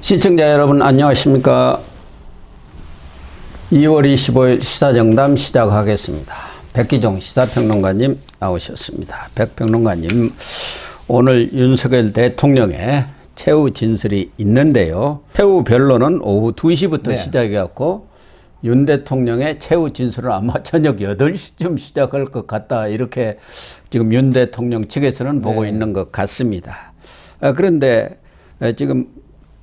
시청자 여러분 안녕하십니까? 2월 25일 시사정담 시작하겠습니다. 백기종 시사평론가님 나오셨습니다. 백평론가님, 오늘 윤석열 대통령의 최후 진술이 있는데요. 최후 변론은 오후 2시부터 네. 시작해갖고 윤 대통령의 최후 진술은 아마 저녁 8시쯤 시작할 것 같다. 이렇게 지금 윤 대통령 측에서는 보고 있는 것 같습니다. 아, 그런데 에, 지금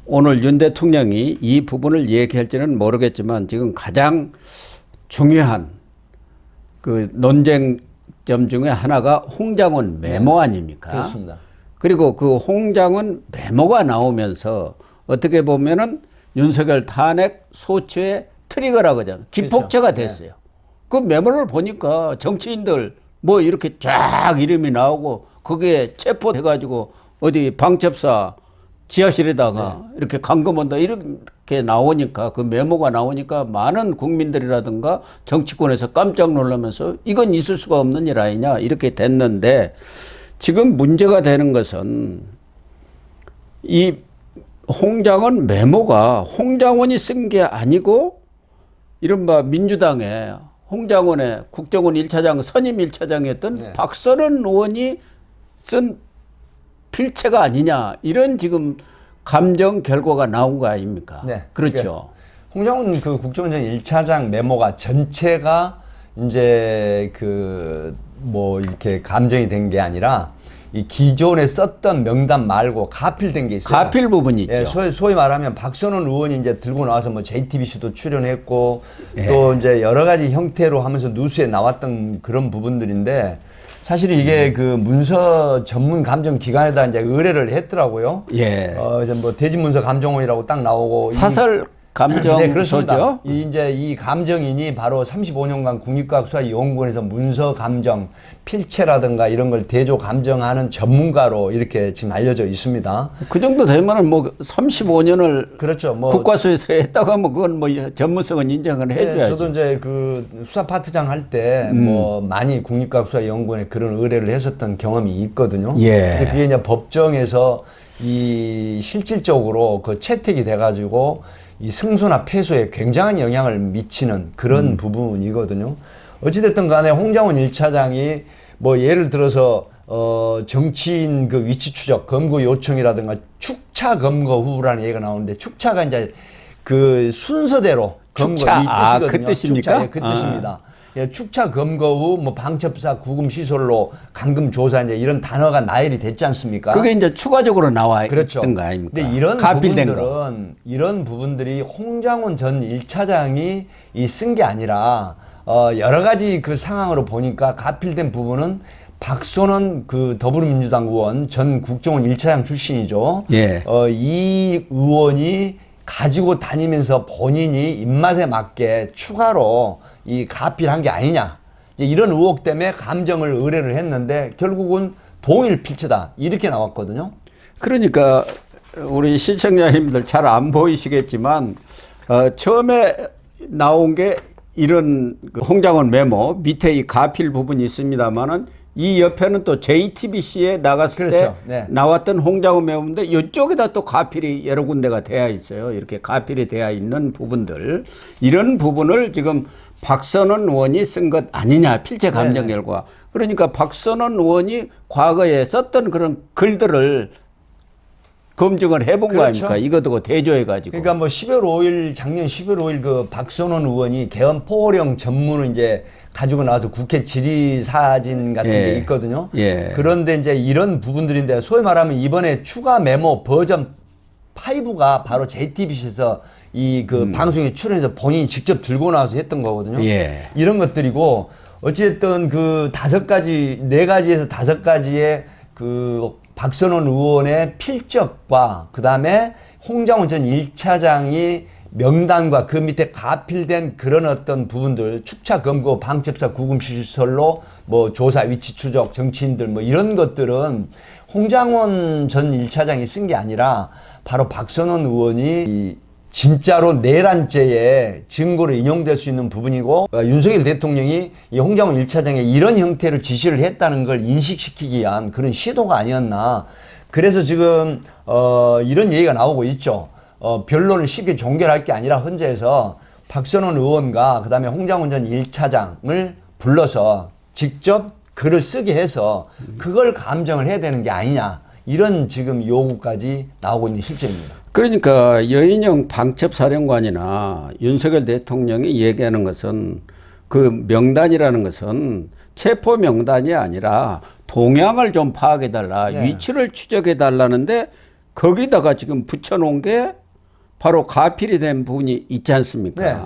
오늘 윤 대통령이 이 부분을 얘기할지는 모르겠지만 지금 가장 중요한 그 논쟁점 중에 하나가 홍장원 메모 아닙니까? 그렇습니다. 그리고 그 홍장원 메모가 나오면서 어떻게 보면은 윤석열 탄핵 소추의 트리거라고 하잖아요. 기폭제가 됐어요. 그 메모를 보니까 정치인들 뭐 이렇게 쫙 이름이 나오고 거기에 체포돼가지고 어디 방첩사 지하실에다가 이렇게 감금한다 이렇게 나오니까 그 메모가 나오니까 많은 국민들이라든가 정치권에서 깜짝 놀라면서 이건 있을 수가 없는 일 아니냐 이렇게 됐는데 지금 문제가 되는 것은 이 홍장원 메모가 홍장원이 쓴 게 아니고 이른바 민주당의 홍장원의 국정원 1차장 선임 1차장이었던 네. 박선원 의원이 쓴 필체가 아니냐 이런 지금 감정 결과가 나온 거 아닙니까? 네. 그렇죠. 홍장훈 그 국정원장 1차장 메모가 전체가 이제 그 뭐 이렇게 감정이 된 게 아니라 이 기존에 썼던 명단 말고 가필된 게 있어요. 가필 부분이 있죠. 예, 소위, 소위 말하면 박선원 의원이 이제 들고 나와서 뭐 JTBC도 출연했고 예. 또 이제 여러 가지 형태로 하면서 뉴스에 나왔던 그런 부분들인데 사실 음. 이게 그 문서 전문 감정 기관에다 이제 의뢰를 했더라고요. 예. 어 이제 뭐 대지문서 감정원이라고 딱 나오고 이- 사설 감정 네, 그렇습니다. 소죠. 이 이제 이 감정인이 바로 35년간 국립과학수사 연구원에서 문서 감정, 필체라든가 이런 걸 대조 감정하는 전문가로 이렇게 지금 알려져 있습니다. 그 정도 되면은 뭐 35년을 그렇죠. 뭐 국과수에서 했다고 하면 그건 뭐 전문성은 인정을 네, 해줘야죠. 저도 이제 그 수사 파트장 할때 음. 뭐 많이 국립과학수사 연구원에 그런 의뢰를 했었던 경험이 있거든요. 예. 그게 이제 법정에서 이 실질적으로 그 채택이 돼가지고 이 승소나 패소에 굉장한 영향을 미치는 그런 음. 부분이거든요. 어찌됐든 간에 홍장원 1차장이 뭐 예를 들어서 어 정치인 그 위치 추적 검거 요청이라든가 축차 검거 후라는 얘기가 나오는데 축차가 이제 그 순서대로 검거 축차. 이 아, 뜻이거든요. 그 뜻입니까? 축차, 예, 그 아. 뜻입니다. 예, 축차 검거 후 뭐 방첩사 구금 시설로 감금 조사 이제 이런 단어가 나열이 됐지 않습니까? 그게 이제 추가적으로 나와 그렇죠. 있던 거 아닙니까? 근데 이런 가필된 거. 부분들은 이런 부분들이 홍장훈 전 1차장이 이 쓴 게 아니라 어 여러 가지 그 상황으로 보니까 가필된 부분은 박선원 그 더불어민주당 의원 전 국정원 1차장 출신이죠. 예. 어, 이 의원이 가지고 다니면서 본인이 입맛에 맞게 추가로 이 가필한 게 아니냐. 이런 의혹 때문에 감정을 의뢰를 했는데 결국은 동일 필체다. 이렇게 나왔거든요. 그러니까 우리 시청자님들 잘 안 보이시겠지만 어, 처음에 나온 게 이런 그 홍장원 메모 밑에 이 가필 부분이 있습니다만은 이 옆에는 또 JTBC에 나갔을 그렇죠. 때 네. 나왔던 홍장원 메모인데 이쪽에다 또 가필이 여러 군데가 되어 있어요. 이렇게 가필이 되어 있는 부분들 이런 부분을 지금 박선원 의원이 쓴 것 아니냐 필체 감정 네. 결과 그러니까 박선원 의원이 과거에 썼던 그런 글들을 검증을 해본 거 그렇죠. 아닙니까? 이거 두고 대조해가지고. 그러니까 뭐 10월 5일 작년 10월 5일 그 박선원 의원이 개헌 포호령 전문을 이제 가지고 나와서 국회 질의 사진 같은 예. 게 있거든요. 예. 그런데 이제 이런 부분들인데 소위 말하면 이번에 추가 메모 버전 5가 바로 JTBC에서 이그 방송에 출연해서 본인이 직접 들고 나와서 했던 거거든요. 예. 이런 것들이고 어찌됐든 그 다섯 가지 네 가지에서 다섯 가지의 그 박선원 의원의 필적과 그 다음에 홍장훈 전 1차장이 명단과 그 밑에 가필된 그런 어떤 부분들 축차 검거 방첩사 구금 시설로 뭐 조사 위치 추적 정치인들 뭐 이런 것들은 홍장원 전 1차장이 쓴 게 아니라 바로 박선원 의원이 이 진짜로 내란죄의 증거로 인용될 수 있는 부분이고 어, 윤석열 대통령이 이 홍장훈 1차장에 이런 형태로 지시를 했다는 걸 인식시키기 위한 그런 시도가 아니었나. 그래서 지금 어 이런 얘기가 나오고 있죠. 어, 변론을 쉽게 종결할 게 아니라 헌재에서 박선원 의원과 그 다음에 홍장훈 전 1차장을 불러서 직접 글을 쓰게 해서 그걸 감정을 해야 되는 게 아니냐 이런 지금 요구까지 나오고 있는 실정입니다. 그러니까 여인영 방첩사령관이나 윤석열 대통령이 얘기하는 것은 그 명단이라는 것은 체포 명단이 아니라 동향을 좀 파악해 달라 네. 위치를 추적해 달라는데 거기다가 지금 붙여놓은 게 바로 가필이 된 부분이 있지 않습니까? 네.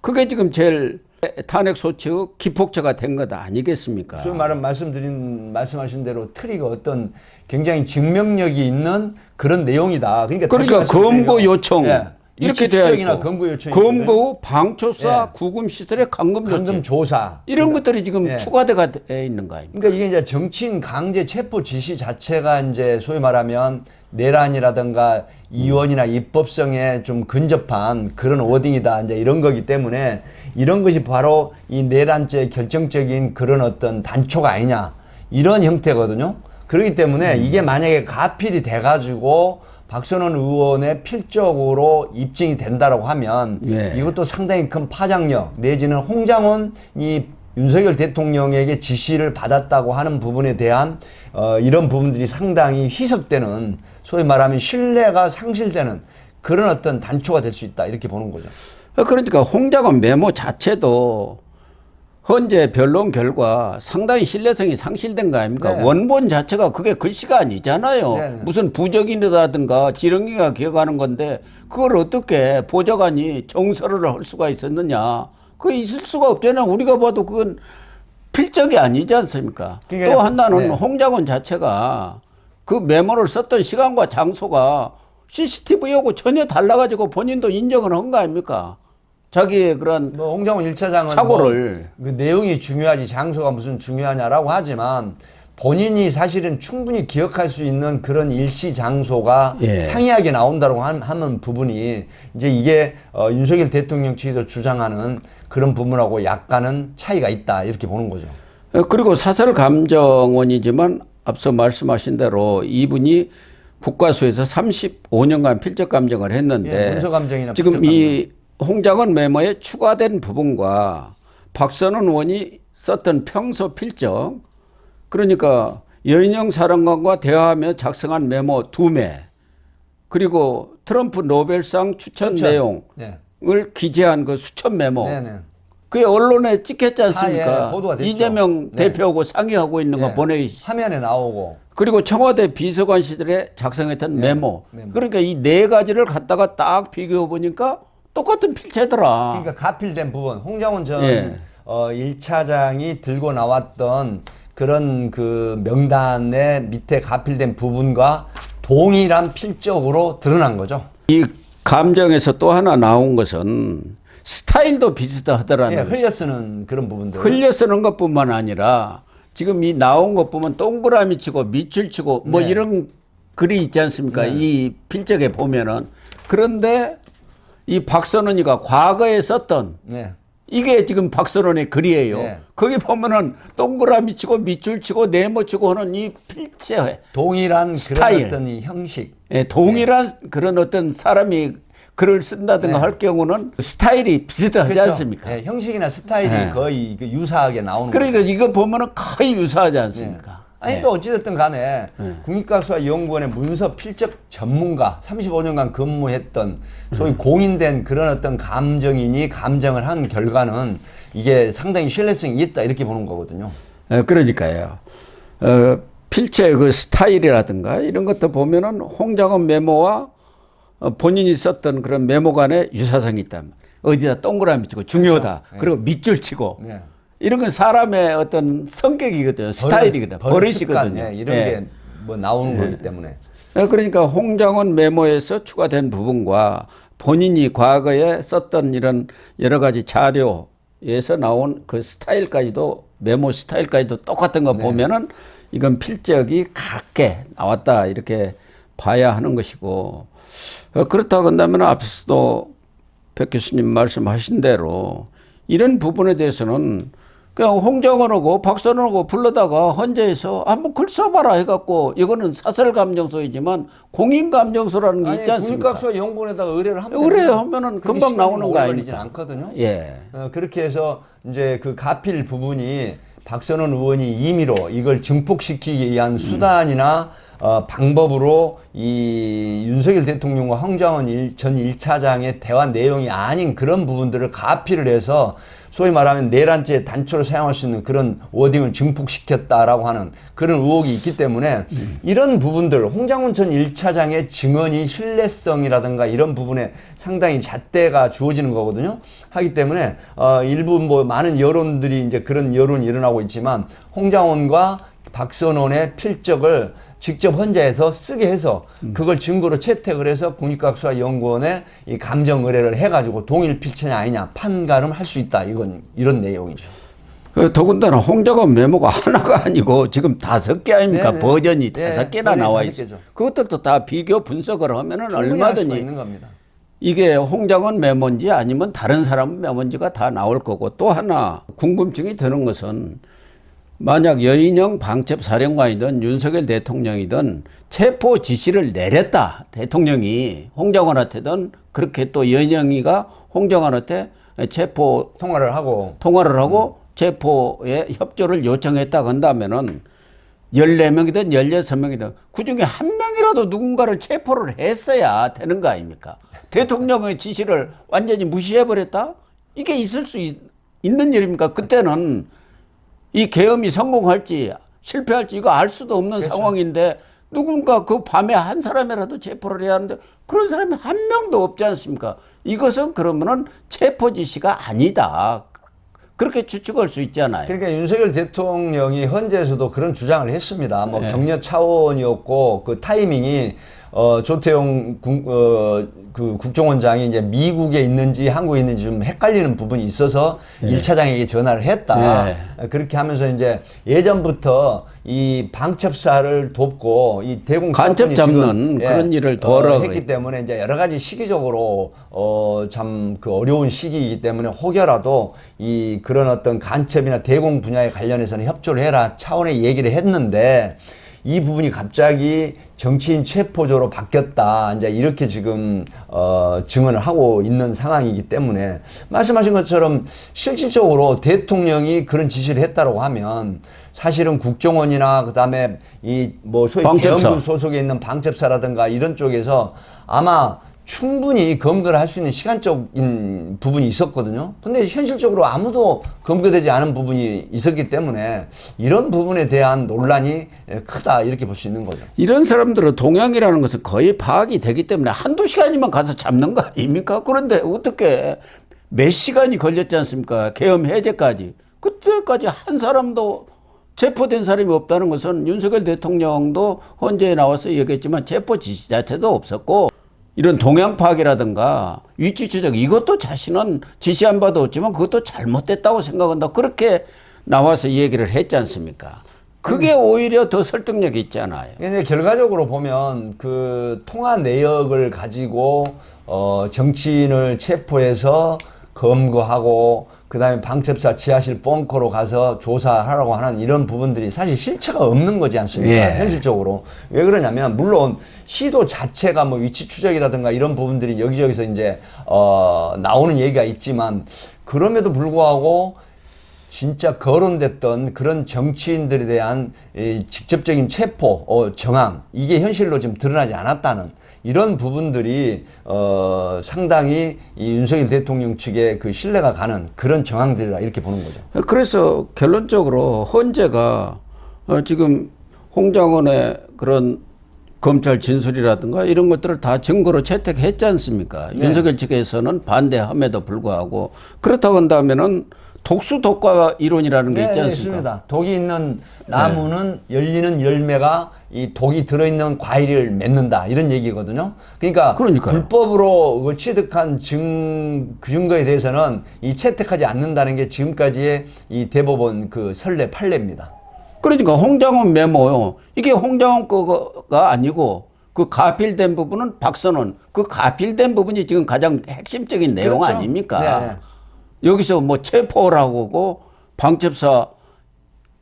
그게 지금 제일 탄핵 소추 기폭제가 된 것 아니겠습니까? 소위 말하면 말씀드린 말씀하신 대로 트리가 어떤 굉장히 증명력이 있는 그런 내용이다. 그러니까, 그러니까 검거 요청 예, 이렇게 위치 되어 추적이나 있고 검거 요청 검거 방초사 예. 구금 시설의 감금 조치 감금 조사 이런 것들이 지금 예. 추가돼가 돼 있는 거 아닙니까? 그러니까 이게 이제 정치인 강제 체포 지시 자체가 이제 소위 말하면 내란이라든가 이원이나 입법성에 좀 근접한 그런 워딩이다 이제 이런 거기 때문에 이런 것이 바로 이 내란죄 결정적인 그런 어떤 단초가 아니냐 이런 형태거든요. 그렇기 때문에 이게 만약에 가필이 돼가지고 박선원 의원의 필적으로 입증이 된다라고 하면 예. 이것도 상당히 큰 파장력 내지는 홍장원이 윤석열 대통령에게 지시를 받았다고 하는 부분에 대한 어, 이런 부분들이 상당히 희석되는 소위 말하면 신뢰가 상실되는 그런 어떤 단초가 될 수 있다 이렇게 보는 거죠. 그러니까 홍장원 메모 자체도 현재 변론 결과 상당히 신뢰성이 상실된 거 아닙니까? 네. 원본 자체가 그게 글씨가 아니잖아요. 네, 네. 무슨 부적이라든가 지렁이가 기억하는 건데 그걸 어떻게 보좌관이 정서를 할 수가 있었느냐? 그게 있을 수가 없잖아요. 우리가 봐도 그건 필적이 아니지 않습니까? 또 하나는 네. 홍장원 자체가 그 메모를 썼던 시간과 장소가 CCTV하고 전혀 달라가지고 본인도 인정을 한 거 아닙니까? 자기의 그런 뭐 홍장원 1차장은 사고를. 그 내용이 중요하지 장소가 무슨 중요하냐라고 하지만 본인이 사실은 충분히 기억할 수 있는 그런 일시 장소가 예. 상이하게 나온다고 한- 하는 부분이 이제 이게 어, 윤석열 대통령 측에서 주장하는 그런 부분하고 약간은 차이가 있다 이렇게 보는 거죠. 어, 그리고 사설 감정원이지만 앞서 말씀하신 대로 이분이 국과수에서 35년간 필적 감정을 했는데 예, 지금 필적 이 홍장원 메모에 추가된 부분과 박선원 의원이 썼던 평소 필적 그러니까 여인영 사령관과 대화하며 작성한 메모 두매 그리고 트럼프 노벨상 추천, 추천. 내용을 네. 기재한 그 수천 메모 네 네. 그게 언론에 찍혔지 않습니까? 아, 예, 보도가 됐죠. 이재명 네. 대표하고 상의하고 있는 거 네. 보내 화면에 나오고 그리고 청와대 비서관 시절에 작성했던 메모. 네. 메모. 그러니까 이 네 가지를 갖다가 딱 비교해 보니까 똑같은 필체더라. 그러니까 가필된 부분 홍장원 전 예. 어, 1차장이 들고 나왔던 그런 그 명단의 밑에 가필된 부분과 동일한 필적으로 드러난 거죠. 이 감정에서 또 하나 나온 것은 스타일도 비슷하더라는 예, 거죠. 흘려 쓰는 그런 부분들. 흘려 쓰는 것뿐만 아니라 지금 이 나온 것 보면 동그라미 치고 밑줄 치고 뭐 네. 이런 글이 있지 않습니까? 이 필적에 보면은 그런데 이 박선원이가 과거에 썼던 네. 이게 지금 박선원의 글이에요. 네. 거기 보면은 동그라미 치고 밑줄 치고 네모 치고 하는 이 필체, 동일한 스타일. 그런 어떤 이 형식. 예, 동일한 그런 어떤 사람이 글을 쓴다든가 네. 할 경우는 스타일이 비슷하지 그렇죠? 않습니까? 예, 형식이나 스타일이 네. 거의 그 유사하게 나오는 그러니까 이거 보면은 거의 유사하지 않습니까? 네. 아니 예. 또 어찌됐든 간에 국립과학수사연구원의 문서 필적 전문가 35년간 근무했던 소위 공인된 그런 어떤 감정인이 감정을 한 결과는 이게 상당히 신뢰성이 있다 이렇게 보는 거거든요. 어, 그러니까요. 어, 필체의 그 스타일이라든가 이런 것도 보면은 홍장원 메모와 어, 본인이 썼던 그런 메모 간에 유사성이 있다. 어디다 동그라미 치고 중요하다. 그리고 밑줄 치고 네. 이런 건 사람의 어떤 성격이거든요. 스타일이거든요. 버릇, 버릇 버릇이거든요. 예, 이런 예. 게뭐 나오는 거기 때문에. 어, 그러니까 홍장원 메모에서 추가된 부분과 본인이 과거에 썼던 이런 여러 가지 자료에서 나온 그 스타일까지도 메모 스타일까지도 똑같은 거 보면은 이건 필적이 같게 나왔다 이렇게 봐야 하는 것이고 어, 그렇다고 한다면 앞서도 백 교수님 말씀하신 대로 이런 부분에 대해서는 그냥 홍정원하고 박선원하고 불러다가 헌재에서 한번 글 써봐라 해갖고 이거는 사설 감정서이지만 공인 감정서라는 게 있지 않습니까? 국립각수와 연구원에다가 의뢰를 하면 의뢰. 하면은 금방 나오는 거 아닙니까? 않거든요. 예. 어, 그렇게 해서 이제 그 가필 부분이 박선원 의원이 임의로 이걸 증폭시키기 위한 수단이나 어, 방법으로 이 윤석열 대통령과 황장원 일, 전 1차장의 대화 내용이 아닌 그런 부분들을 가필을 해서 소위 말하면 내란죄 단초로 사용할 수 있는 그런 워딩을 증폭시켰다라고 하는 그런 의혹이 있기 때문에 이런 부분들 홍장훈 전 1차장의 증언이 신뢰성이라든가 이런 부분에 상당히 잣대가 주어지는 거거든요. 하기 때문에 어 일부 뭐 많은 여론들이 이제 그런 여론이 일어나고 있지만 홍장훈과 박선원의 필적을 직접 헌재에서 쓰게 해서 그걸 증거로 채택을 해서 국립각수와 연구원에 이 감정 의뢰를 해가지고 동일 필체냐 아니냐 판가름 할 수 있다 이건 이런 내용이죠. 그 더군다나 홍작업 메모가 하나가 아니고 지금 다섯 개 아닙니까? 네네. 버전이 네, 다섯 개나 버전이 나와 있어. 그것들도 다 비교 분석을 하면은 얼마든지 있는 겁니다. 이게 홍장원 메모인지 아니면 다른 사람 메모인지가 다 나올 거고 또 하나 궁금증이 드는 것은 만약 여인영 방첩 사령관이든 윤석열 대통령이든 체포 지시를 내렸다 대통령이 홍장원한테든 그렇게 또 여인영이가 홍장원한테 체포 통화를 하고 통화를 하고 체포에 협조를 요청했다 한다면은 14명이든 16명이든 그 중에 한 명이라도 누군가를 체포를 했어야 되는 거 아닙니까? 대통령의 지시를 완전히 무시해버렸다? 이게 있을 수 있, 는 일입니까? 그때는 이 계엄이 성공할지 실패할지 이거 알 수도 없는 상황인데 누군가 그 밤에 한 사람이라도 체포를 해야 하는데 그런 사람이 한 명도 없지 않습니까? 이것은 그러면은 체포 지시가 아니다. 그렇게 추측할 수 있잖아요. 그러니까 윤석열 대통령이 헌재에서도 그런 주장을 했습니다. 뭐 격려 차원이었고 그 타이밍이 어 조태용 국, 어, 그 국정원장이 이제 미국에 있는지 한국에 있는지 좀 헷갈리는 부분이 있어서 일 1차장에게 전화를 했다. 네. 그렇게 하면서 이제 예전부터 이 방첩사를 돕고 이 대공 간첩 잡는 그런 일을 도와라 어, 했기. 때문에 이제 여러 가지 시기적으로 어 참 그 어려운 시기이기 때문에 혹여라도 이 그런 어떤 간첩이나 대공 분야에 관련해서는 협조를 해라 차원의 얘기를 했는데 이 부분이 갑자기 정치인 체포조로 바뀌었다. 이제 이렇게 지금 어 증언을 하고 있는 상황이기 때문에 말씀하신 것처럼 실질적으로 대통령이 그런 지시를 했다고 하면 사실은 국정원이나 그다음에 이 뭐 소위 방첩사. 소속에 있는 방첩사라든가 이런 쪽에서 아마 충분히 검거를 할 수 있는 시간적인 부분이 있었거든요. 근데 현실적으로 아무도 검거되지 않은 부분이 있었기 때문에 이런 부분에 대한 논란이 크다 이렇게 볼 수 있는 거죠. 이런 사람들은 동향이라는 것은 거의 파악이 되기 때문에 한두 시간이면 가서 잡는 거 아닙니까? 그런데 어떻게 몇 시간이 걸렸지 않습니까? 계엄 해제까지. 그때까지 한 사람도 체포된 사람이 없다는 것은 윤석열 대통령도 헌재에 나와서 얘기했지만 체포 지시 자체도 없었고 이런 동향 파악이라든가 위치 추적 이것도 자신은 지시한 바도 없지만 그것도 잘못됐다고 생각한다. 그렇게 나와서 얘기를 했지 않습니까? 그게 오히려 더 설득력이 있잖아요. 이제 결과적으로 보면 그 통화 내역을 가지고 어 정치인을 체포해서 검거하고 그 다음에 방첩사 지하실 벙커로 가서 조사하라고 하는 이런 부분들이 사실 실체가 없는 거지 않습니까? 예. 현실적으로 왜 그러냐면 물론 시도 자체가 뭐 위치 추적이라든가 이런 부분들이 여기저기서 이제 어 나오는 얘기가 있지만 그럼에도 불구하고 진짜 거론됐던 그런 정치인들에 대한 이 직접적인 체포, 어, 정황 이게 현실로 지금 드러나지 않았다는 이런 부분들이 어, 상당히 이 윤석열 대통령 측의 그 신뢰가 가는 그런 정황들이라 이렇게 보는 거죠. 그래서 결론적으로 헌재가 어, 지금 홍장원의 그런 검찰 진술이라든가 이런 것들을 다 증거로 채택했지 않습니까? 윤석열 측에서는 반대함에도 불구하고 그렇다고 한다면은 독수 독과 이론이라는 게 있지 않습니까? 네. 독이 있는 나무는 열리는 열매가 이 독이 들어있는 과일을 맺는다 이런 얘기거든요. 그러니까 그러니까요. 불법으로 그 취득한 증, 그 증거에 대해서는 이 채택하지 않는다는 게 지금까지의 이 대법원 그 선례 판례입니다. 그러니까 홍장원 메모요. 이게 홍장원 거가 아니고 그 가필된 부분은 박선원 그 가필된 부분이 지금 가장 핵심적인 내용 그렇죠. 아닙니까? 네, 네. 여기서 뭐 체포라고 하고 방첩사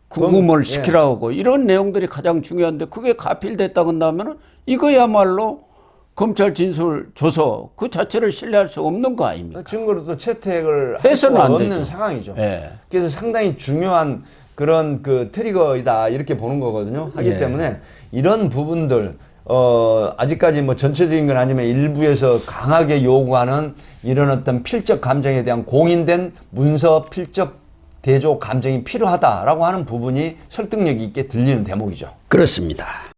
구금을 예. 시키라고 이런 내용들이 가장 중요한데 그게 가필됐다고 한다면은 이거야말로 검찰 진술 조서 그 자체를 신뢰할 수 없는 거 아닙니까? 증거로 또 채택을 할 해서는 안 없는 되죠. 상황이죠. 예. 그래서 상당히 중요한 그런 그 트리거이다 이렇게 보는 거거든요. 하기 예. 때문에 이런 부분들 어 아직까지 뭐 전체적인 건 아니면 일부에서 강하게 요구하는 이런 어떤 필적 감정에 대한 공인된 문서 필적 대조 감정이 필요하다라고 하는 부분이 설득력 있게 들리는 대목이죠. 그렇습니다.